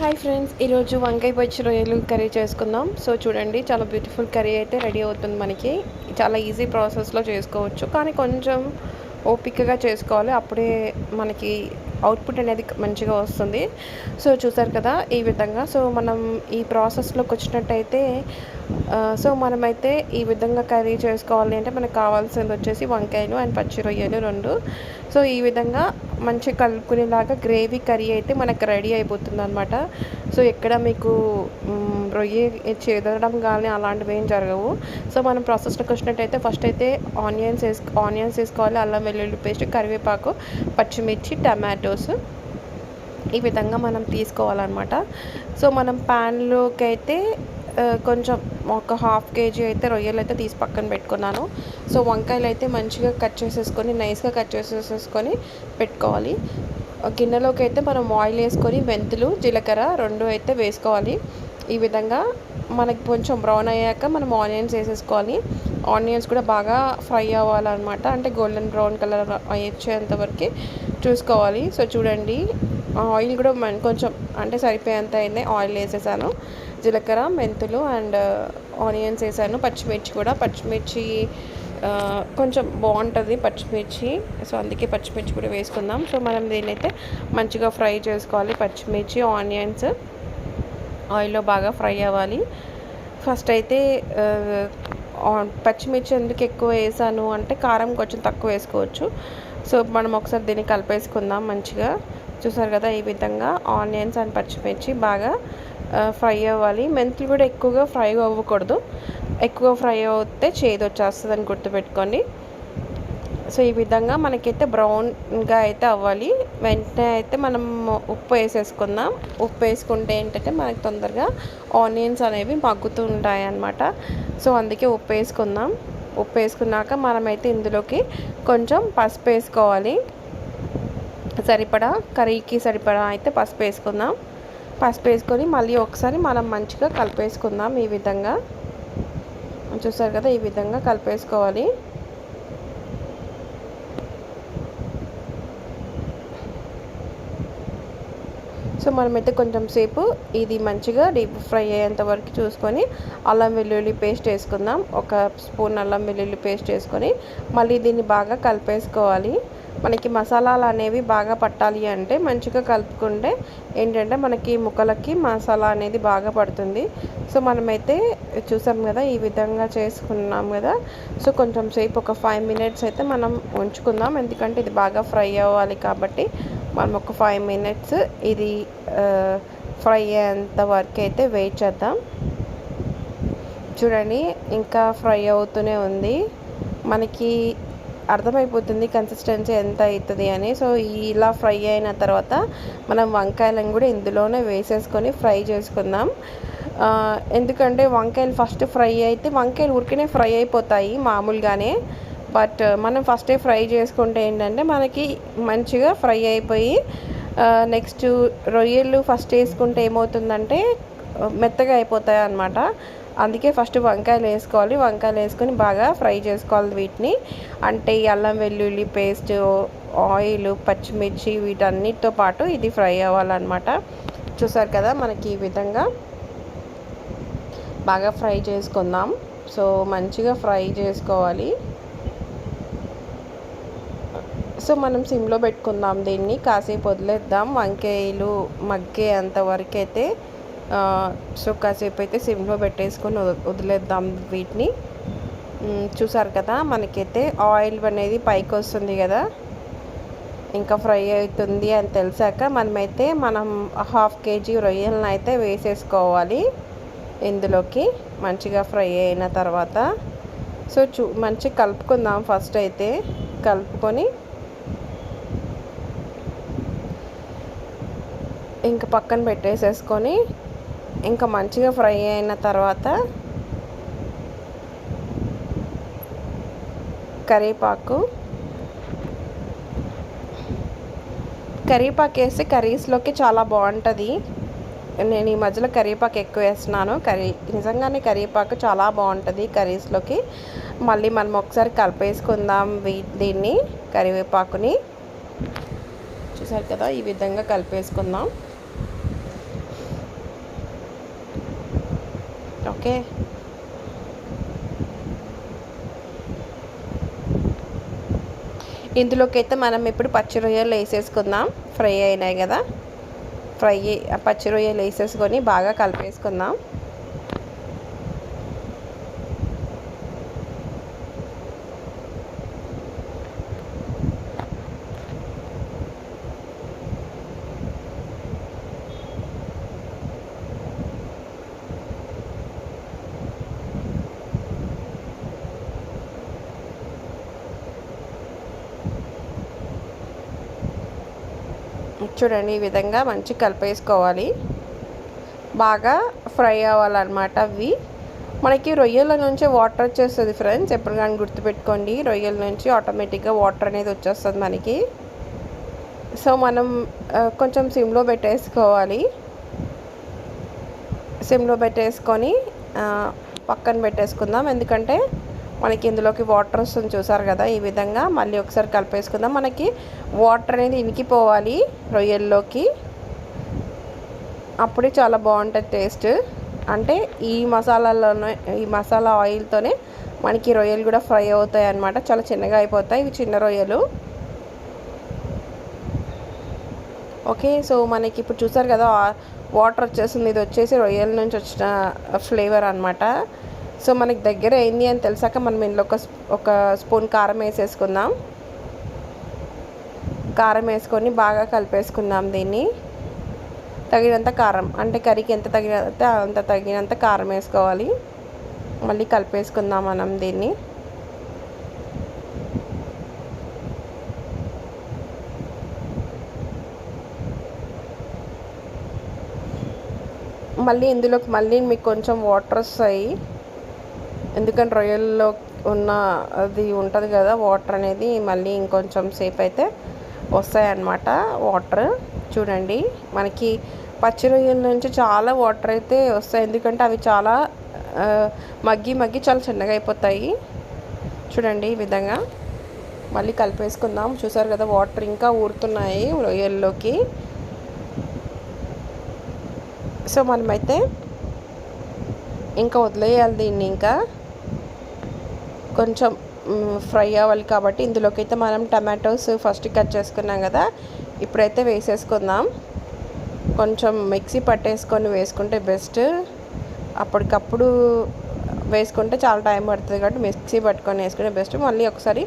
Hi friends ఈరోజు వంకాయ పచ్చి రొయ్యలు కర్రీ చేసుకుందాం. సో చూడండి చాలా బ్యూటిఫుల్ కర్రీ అయితే రెడీ అవుతుంది మనకి. చాలా ఈజీ ప్రాసెస్లో చేసుకోవచ్చు. కానీ కొంచెం ఓపికగా చేసుకోవాలి. అప్పుడే మనకి అవుట్పుట్ అనేది మంచిగా వస్తుంది. సో చూసారు కదా ఈ విధంగా. సో మనం ఈ ప్రాసెస్లోకి వచ్చినట్టయితే సో మనమైతే ఈ విధంగా కర్రీ చేసుకోవాలి అంటే మనకు కావాల్సింది వచ్చేసి వంకాయలు అండ్ పచ్చి రొయ్యలు రెండు. సో ఈ విధంగా మంచి కలుపుకునేలాగా గ్రేవీ కర్రీ అయితే మనకు రెడీ అయిపోతుంది అనమాట సో ఎక్కడ మీకు మ్, రొయ్య చేదడం కానీ అలాంటివి ఏం జరగవు. సో మనం ప్రాసెస్లోకి వచ్చినట్టయితే ఫస్ట్ అయితే ఆనియన్స్ వేసు ఆనియన్స్ వేసుకోవాలి అల్లం వెల్లుల్లి పేస్ట్ కరివేపాకు పచ్చిమిర్చి టమాటోస్. ఈ విధంగా మనం తీసుకోవాలన్నమాట. సో మనం ప్యాన్లోకి అయితే కొంచెం ఒక హాఫ్ కేజీ అయితే రొయ్యలు అయితే తీసి పక్కన పెట్టుకున్నాను. సో వంకాయలు అయితే మంచిగా కట్ చేసేసుకొని నైస్గా కట్ చేసేసుకొని పెట్టుకోవాలి. గిన్నెలోకి అయితే మనం ఆయిల్ వేసుకొని మెంతులు జీలకర్ర రెండు అయితే వేసుకోవాలి. ఈ విధంగా మనకి కొంచెం బ్రౌన్ అయ్యాక మనం ఆనియన్స్ వేసేసుకోవాలి. ఆనియన్స్ కూడా బాగా ఫ్రై అవ్వాలన్నమాట. అంటే గోల్డెన్ బ్రౌన్ కలర్ వచ్చేంతవరకు చూసుకోవాలి. సో చూడండి. ఆయిల్ కూడా మన కొంచెం అంటే సరిపోయేంత అయింది. ఆయిల్ వేసేసాను. జీలకర్ర మెంతులు అండ్ ఆనియన్స్ uh, వేసాను. పచ్చిమిర్చి కూడా. పచ్చిమిర్చి కొంచెం బాగుంటుంది పచ్చిమిర్చి. సో అందుకే పచ్చిమిర్చి కూడా వేసుకుందాం. సో మనం దీన్నైతే మంచిగా ఫ్రై చేసుకోవాలి. పచ్చిమిర్చి ఆనియన్స్ ఆయిల్లో బాగా ఫ్రై అవ్వాలి. ఫస్ట్ అయితే పచ్చిమిర్చి ఎందుకు ఎక్కువ వేసాను అంటే కారం కొంచెం తక్కువ వేసుకోవచ్చు. సో మనం ఒకసారి దీన్ని కలిపేసుకుందాం మంచిగా. చూసారు కదా ఈ విధంగా ఆనియన్స్ అండ్ పచ్చిమిర్చి బాగా ఫ్రై అవ్వాలి. మెంతులు కూడా ఎక్కువగా ఫ్రై అవ్వకూడదు. ఎక్కువ ఫ్రై అవుతే చేదు వచ్చేస్తుంది అని గుర్తుపెట్టుకోండి. సో ఈ విధంగా మనకైతే బ్రౌన్గా అయితే అవ్వాలి. వెంటనే అయితే మనం ఉప్పు వేసేసుకుందాం. ఉప్పు వేసుకుంటే ఏంటంటే మనకి తొందరగా ఆనియన్స్ అనేవి మగ్గుతూ ఉంటాయి అన్నమాట సో అందుకే ఉప్పు వేసుకుందాం. ఉప్పు వేసుకున్నాక మనమైతే ఇందులోకి కొంచెం పసుపు వేసుకోవాలి. సరిపడా కర్రీకి సరిపడా అయితే పసుపు వేసుకుందాం. పసుపు వేసుకొని మళ్ళీ ఒకసారి మనం మంచిగా కలిపేసుకుందాం ఈ విధంగా. చూసారు కదా ఈ విధంగా కలిపేసుకోవాలి. సో మనమైతే కొంచెం సేపు ఇది మంచిగా డీప్ ఫ్రై అయ్యేంత వరకు చూసుకొని అల్లం వెల్లుల్లి పేస్ట్ వేసుకుందాం. ఒక స్పూన్ అల్లం వెల్లుల్లి పేస్ట్ వేసుకొని మళ్ళీ దీన్ని బాగా కలిపేసుకోవాలి. మనకి మసాలాలు అనేవి బాగా పట్టాలి అంటే మంచిగా కలుపుకుంటే ఏంటంటే మనకి ముక్కలకి మసాలా అనేది బాగా పడుతుంది. సో మనమైతే చూసాం కదా ఈ విధంగా చేసుకున్నాం కదా. సో కొంచెం సేపు ఒక ఫైవ్ మినిట్స్ అయితే మనం ఉంచుకుందాం. ఎందుకంటే ఇది బాగా ఫ్రై అవ్వాలి కాబట్టి మనం ఒక ఫైవ్ మినిట్స్ ఇది ఫ్రై అయ్యేంత వరకు అయితే వెయిట్ చేద్దాం. చూడండి ఇంకా ఫ్రై అవుతూనే ఉంది. మనకి అర్థమైపోతుంది కన్సిస్టెన్సీ ఎంత అవుతుంది అని. సో ఇలా ఫ్రై అయిన తర్వాత మనం వంకాయలను కూడా ఇందులోనే వేసేసుకొని ఫ్రై చేసుకుందాం. ఎందుకంటే వంకాయలు ఫస్ట్ ఫ్రై అయితే వంకాయలు ఉరికినే ఫ్రై అయిపోతాయి మామూలుగానే. బట్ uh, మనం ఫస్టే ఫ్రై చేసుకుంటే ఏంటంటే మనకి మంచిగా ఫ్రై అయిపోయి uh, నెక్స్ట్ రొయ్యలు ఫస్ట్ వేసుకుంటే ఏమవుతుందంటే uh, మెత్తగా అయిపోతాయి అన్నమాట. అందుకే ఫస్ట్ వంకాయలు వేసుకోవాలి. వంకాయలు వేసుకొని బాగా ఫ్రై చేసుకోవాలి వీటిని. అంటే ఈ అల్లం వెల్లుల్లి పేస్ట్ ఆయిల్ పచ్చిమిర్చి వీటన్నిటితో పాటు ఇది ఫ్రై అవ్వాలన్నమాట. చూసారు కదా మనకి ఈ విధంగా బాగా ఫ్రై చేసుకుందాం. సో మంచిగా ఫ్రై చేసుకోవాలి. సో మనం సిమ్లో పెట్టుకుందాం దీన్ని కాసేపు వదిలేద్దాం. వంకాయలు మగ్గే అంతవరకు అయితే సో కాసేపు అయితే సిమ్లో పెట్టేసుకొని వదిలేద్దాం వీటిని. చూసారు కదా మనకైతే ఆయిల్ అనేది పైకి వస్తుంది కదా. ఇంకా ఫ్రై అవుతుంది అని తెలిసాక మనమైతే మనం హాఫ్ కేజీ రొయ్యలను అయితే వేసేసుకోవాలి. ఇందులోకి మంచిగా ఫ్రై అయిన తర్వాత. సో చూ మంచిగా కలుపుకుందాం ఫస్ట్ అయితే. కలుపుకొని ఇంకా పక్కన పెట్టేసేసుకొని ఇంకా మంచిగా ఫ్రై అయిన తర్వాత కరివేపాకు. కరివేపాకు వేస్తే కర్రీస్లోకి చాలా బాగుంటుంది. నేను ఈ మధ్యలో కరివేపాకు ఎక్కువ వేస్తున్నాను. కర్రీ నిజంగానే కరివేపాకు చాలా బాగుంటుంది కర్రీస్లోకి. మళ్ళీ మనం ఒకసారి కలిపేసుకుందాం వీ- దీన్ని కరివేపాకుని. చూసారు కదా ఈ విధంగా కలిపేసుకుందాం. ఓకే. ఇందులోకి అయితే మనం ఇప్పుడు పచ్చి రొయ్యలు వేసేసుకుందాం. ఫ్రై అయినాయి కదా. ఫ్రై పచ్చి రొయ్యలు వేసేసుకొని బాగా కలిపేసుకుందాం. చూడండి ఈ విధంగా మంచి కలిపేసుకోవాలి. బాగా ఫ్రై అవ్వాలన్నమాట అవి. మనకి రొయ్యల నుంచి వాటర్ వచ్చేస్తుంది ఫ్రెండ్స్. ఎప్పుడు కానీ గుర్తుపెట్టుకోండి రొయ్యల నుంచి ఆటోమేటిక్గా వాటర్ అనేది వచ్చేస్తుంది మనకి. సో మనం కొంచెం సిమ్లో పెట్టేసుకోవాలి. సిమ్లో పెట్టేసుకొని పక్కన పెట్టేసుకుందాం. ఎందుకంటే మనకి ఇందులోకి వాటర్ వస్తుంది చూసారు కదా ఈ విధంగా మళ్ళీ ఒకసారి కలిపేసుకుందాం. మనకి వాటర్ అనేది ఇనికిపోవాలి రొయ్యల్లోకి. అప్పుడే చాలా బాగుంటుంది టేస్ట్. అంటే ఈ మసాలాలోనే ఈ మసాలా ఆయిల్తోనే మనకి రొయ్యలు కూడా ఫ్రై అవుతాయి అన్నమాట చాలా చిన్నగా అయిపోతాయి ఇవి చిన్న రొయ్యలు. ఓకే సో మనకి ఇప్పుడు చూసారు కదా వాటర్ వచ్చేసింది. ఇది వచ్చేసి రొయ్యల నుంచి వచ్చిన ఫ్లేవర్ అనమాట సో మనకి దగ్గర అయింది అని తెలిసాక మనం ఇందులో ఒక ఒక స్పూన్ కారం వేసేసుకుందాం. కారం వేసుకొని బాగా కలిపేసుకుందాం దీన్ని. తగినంత కారం అంటే కర్రీకి ఎంత తగినంత అంత తగినంత కారం వేసుకోవాలి. మళ్ళీ కలిపేసుకుందాం మనం దీన్ని. మళ్ళీ ఇందులోకి మళ్ళీ మీకు కొంచెం వాటర్ వస్తాయి. ఎందుకంటే రొయ్యల్లో ఉన్న అది ఉంటుంది కదా వాటర్ అనేది మళ్ళీ ఇంకొంచెం సేపు అయితే వస్తాయన్నమాట వాటర్. చూడండి మనకి పచ్చి రొయ్యల నుంచి చాలా వాటర్ అయితే వస్తాయి. ఎందుకంటే అవి చాలా మగ్గి మగ్గి చాలా చిన్నగా అయిపోతాయి. చూడండి ఈ విధంగా. మళ్ళీ కలిపేసుకుందాం. చూసారు కదా వాటర్ ఇంకా ఊరుతున్నాయి రొయ్యల్లోకి. సో మనమైతే ఇంకా వదిలేయాలి దీన్ని ఇంకా. కొంచెం ఫ్రై అవ్వాలి కాబట్టి ఇందులోకి అయితే మనం టమాటోస్ ఫస్ట్ కట్ చేసుకున్నాం కదా ఇప్పుడైతే వేసేసుకుందాం. కొంచెం మిక్సీ పట్టేసుకొని వేసుకుంటే బెస్ట్. అప్పటికప్పుడు వేసుకుంటే చాలా టైం పడుతుంది కాబట్టి మిక్సీ పట్టుకొని వేసుకుంటే బెస్ట్. మళ్ళీ ఒకసారి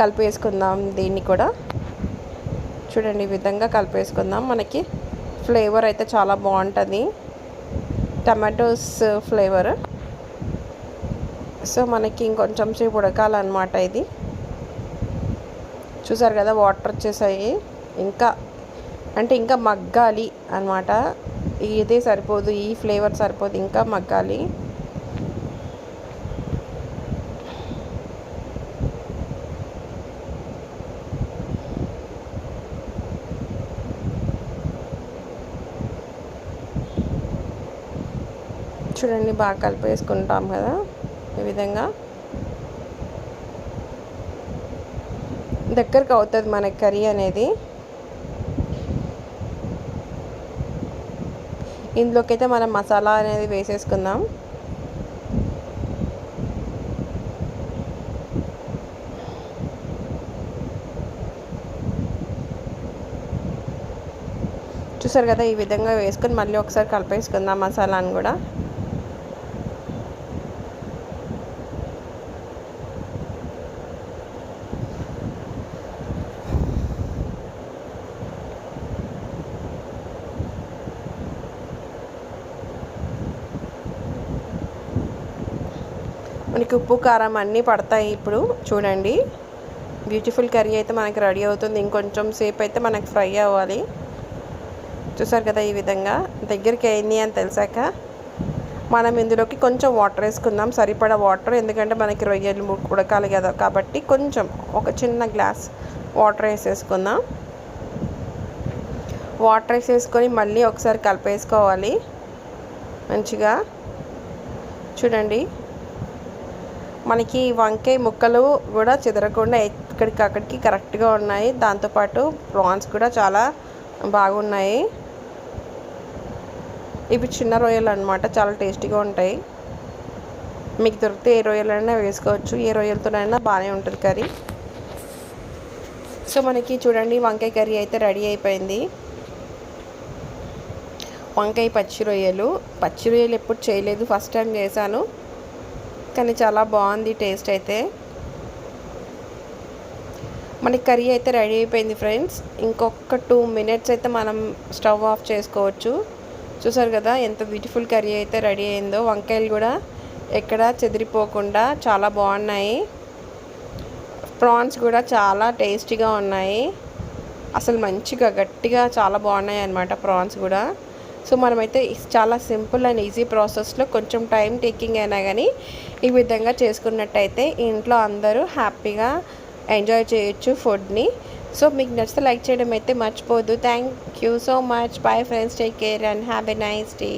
కలిపేసుకుందాం దీన్ని కూడా. చూడండి ఈ విధంగా కలిపేసుకుందాం మనకి ఫ్లేవర్ అయితే చాలా బాగుంటుంది. Tomatoes flavour. సో మనకి ఇంకొంచెం సేపు ఉడకాలన్నమాట ఇది. చూసారు కదా వాటర్ వచ్చేసాయి. ఇంకా అంటే ఇంకా మగ్గాలి అనమాట ఇదే సరిపోదు ఈ ఫ్లేవర్ సరిపోదు ఇంకా మగ్గాలి. చూడండి బాగా కలిపేసుకుంటాం కదా. ఈ విధంగా. దగ్గరకు అవుతుంది మన కర్రీ అనేది. ఇందులోకి అయితే మనం మసాలా అనేది వేసేసుకుందాం. చూసారు కదా ఈ విధంగా వేసుకొని మళ్ళీ ఒకసారి కలిపేసుకుందాం మసాలాను కూడా. మనకి ఉప్పు కారం అన్నీ పడతాయి ఇప్పుడు. చూడండి. బ్యూటిఫుల్ కర్రీ అయితే మనకి రెడీ అవుతుంది. ఇంకొంచెం సేపు అయితే మనకి ఫ్రై అవ్వాలి. చూసారు కదా ఈ విధంగా. దగ్గరికి అయింది అని తెలిసాక మనం ఇందులోకి కొంచెం వాటర్ వేసుకుందాం. సరిపడా వాటర్ ఎందుకంటే మనకి రొయ్యలు ఉడకాలి కదా. కాబట్టి కొంచెం ఒక చిన్న గ్లాస్ వాటర్ వేసేసుకుందాం. వాటర్ వేసేసుకొని మళ్ళీ ఒకసారి కలిపేసుకోవాలి. మంచిగా. చూడండి. మనకి వంకాయ ముక్కలు కూడా చెదరకుండా ఎక్కడికి అక్కడికి కరెక్ట్గా ఉన్నాయి. దాంతోపాటు ప్రాన్స్ కూడా చాలా బాగున్నాయి. ఇవి చిన్న రొయ్యలు అనమాట చాలా టేస్టీగా ఉంటాయి. మీకు దొరికితే ఏ రొయ్యలైనా వేసుకోవచ్చు ఏ రొయ్యలతోనైనా బాగానే ఉంటుంది కర్రీ. సో మనకి చూడండి వంకాయ కర్రీ అయితే రెడీ అయిపోయింది. వంకాయ పచ్చి రొయ్యలు. పచ్చి రొయ్యలు ఎప్పుడు చేయలేదు ఫస్ట్ టైం చేశాను. కానీ చాలా బాగుంది టేస్ట్ అయితే. మనకి కర్రీ అయితే రెడీ అయిపోయింది ఫ్రెండ్స్. ఇంకొక టూ మినిట్స్ అయితే మనం స్టవ్ ఆఫ్ చేసుకోవచ్చు. చూసారు కదా ఎంత బ్యూటిఫుల్ కర్రీ అయితే రెడీ అయిందో. వంకాయలు కూడా ఎక్కడ చెదిరిపోకుండా చాలా బాగున్నాయి. ప్రాన్స్ కూడా చాలా టేస్టీగా ఉన్నాయి. అసలు మంచిగా గట్టిగా చాలా బాగున్నాయి అన్నమాట ప్రాన్స్ కూడా. సో మనమైతే చాలా సింపుల్ అండ్ ఈజీ ప్రాసెస్లో కొంచెం టైం టేకింగ్ అయినా కానీ ఈ విధంగా చేసుకున్నట్టయితే ఇంట్లో అందరూ హ్యాపీగా ఎంజాయ్ చేయొచ్చు ఫుడ్ని. సో మీకు నచ్చితే లైక్ చేయడం అయితే మర్చిపోదు thank you so much. Bye friends take care and have a nice day